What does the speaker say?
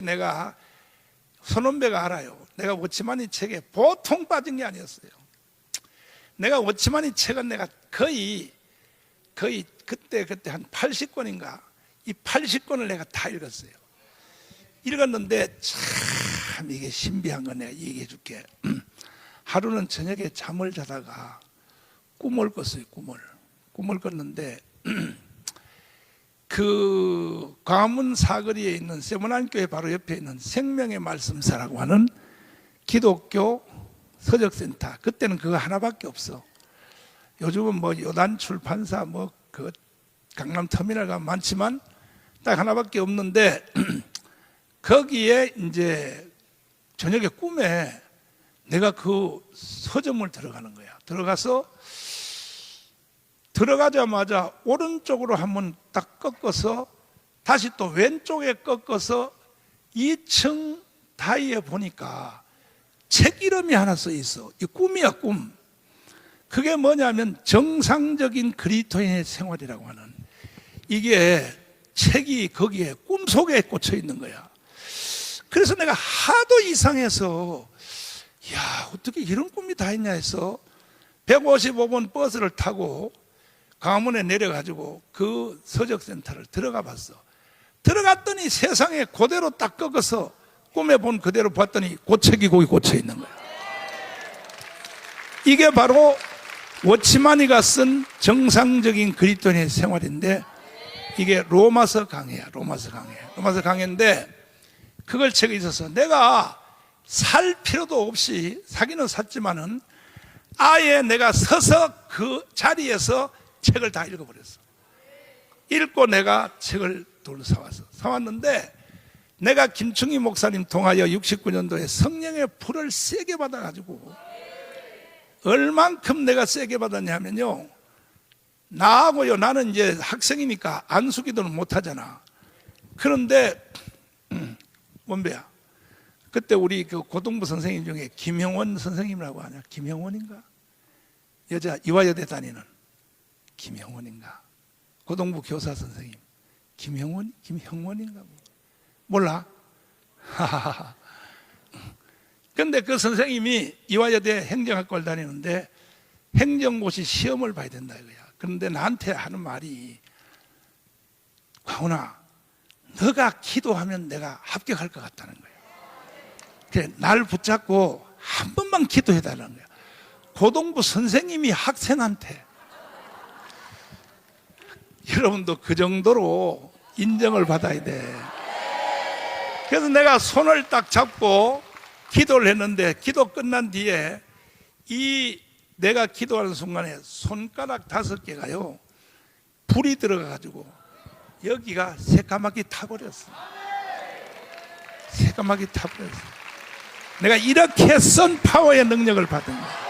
내가 손원배가 알아요. 내가 워치마니 책에 보통 빠진 게 아니었어요. 내가 워치마니 책은 내가 거의 거의 그때 그때 한 80권인가 이 80권을 내가 다 읽었어요. 읽었는데 참 이게 신비한 거 내가 얘기해 줄게. 하루는 저녁에 잠을 자다가 꿈을 꿨어요. 꿈을 꿈을 꿨는데 그 광화문 사거리에 있는 세문안교회 바로 옆에 있는 생명의 말씀사라고 하는 기독교 서적센터. 그때는 그거 하나밖에 없어. 요즘은 뭐 요단 출판사 뭐 그 강남 터미널가 많지만 딱 하나밖에 없는데 거기에 이제 저녁에 꿈에 내가 그 서점을 들어가는 거야. 들어가서 들어가자마자 오른쪽으로 한번 딱 꺾어서 다시 또 왼쪽에 꺾어서 2층 다이에 보니까 책 이름이 하나 써 있어. 이 꿈이야, 꿈. 그게 뭐냐면 정상적인 그리스도인의 생활이라고 하는 이게 책이 거기에 꿈 속에 꽂혀 있는 거야. 그래서 내가 하도 이상해서 야, 어떻게 이런 꿈이 다 있냐 해서 155번 버스를 타고 강화문에 내려가지고 그 서적센터를 들어가 봤어. 들어갔더니 세상에 그대로 딱 꺾어서 꿈에 본 그대로 봤더니 고책이 거기 꽂혀 있는 거야. 이게 바로 워치마니가 쓴 정상적인 그리스도인의 생활인데 이게 로마서 강해야 로마서 강해 로마서 강해인데 그걸 책에 있어서 내가 살 필요도 없이 사기는 샀지만은 아예 내가 서서 그 자리에서 책을 다 읽어버렸어. 읽고 내가 책을 돌로 사왔어. 사왔는데 내가 김충희 목사님 통하여 69년도에 성령의 불을 세게 받아가지고 얼만큼 내가 세게 받았냐면요. 나하고요. 나는 이제 학생이니까 안수기도는 못하잖아. 그런데 음, 원배야. 그때 우리 그 고등부 선생님 중에 김형원 선생님이라고 하냐? 김형원인가? 여자 이화여대 다니는 김형원인가? 고등부 교사 선생님 김형원 김형원인가? 뭐. 몰라? 하하하. 근데 그 선생님이 이화여대 행정학과를 다니는데 행정고시 시험을 봐야 된다 이거야. 그런데 나한테 하는 말이 광훈아, 너가 기도하면 내가 합격할 것 같다는 거야. 그래, 날 붙잡고 한 번만 기도해 달라는 거야. 고등부 선생님이 학생한테 여러분도 그 정도로 인정을 받아야 돼. 그래서 내가 손을 딱 잡고 기도를 했는데 기도 끝난 뒤에 이 내가 기도하는 순간에 손가락 다섯 개가요 불이 들어가 가지고 여기가 새까맣게 타버렸어. 새까맣게 타버렸어. 내가 이렇게 선 파워의 능력을 받은 거야.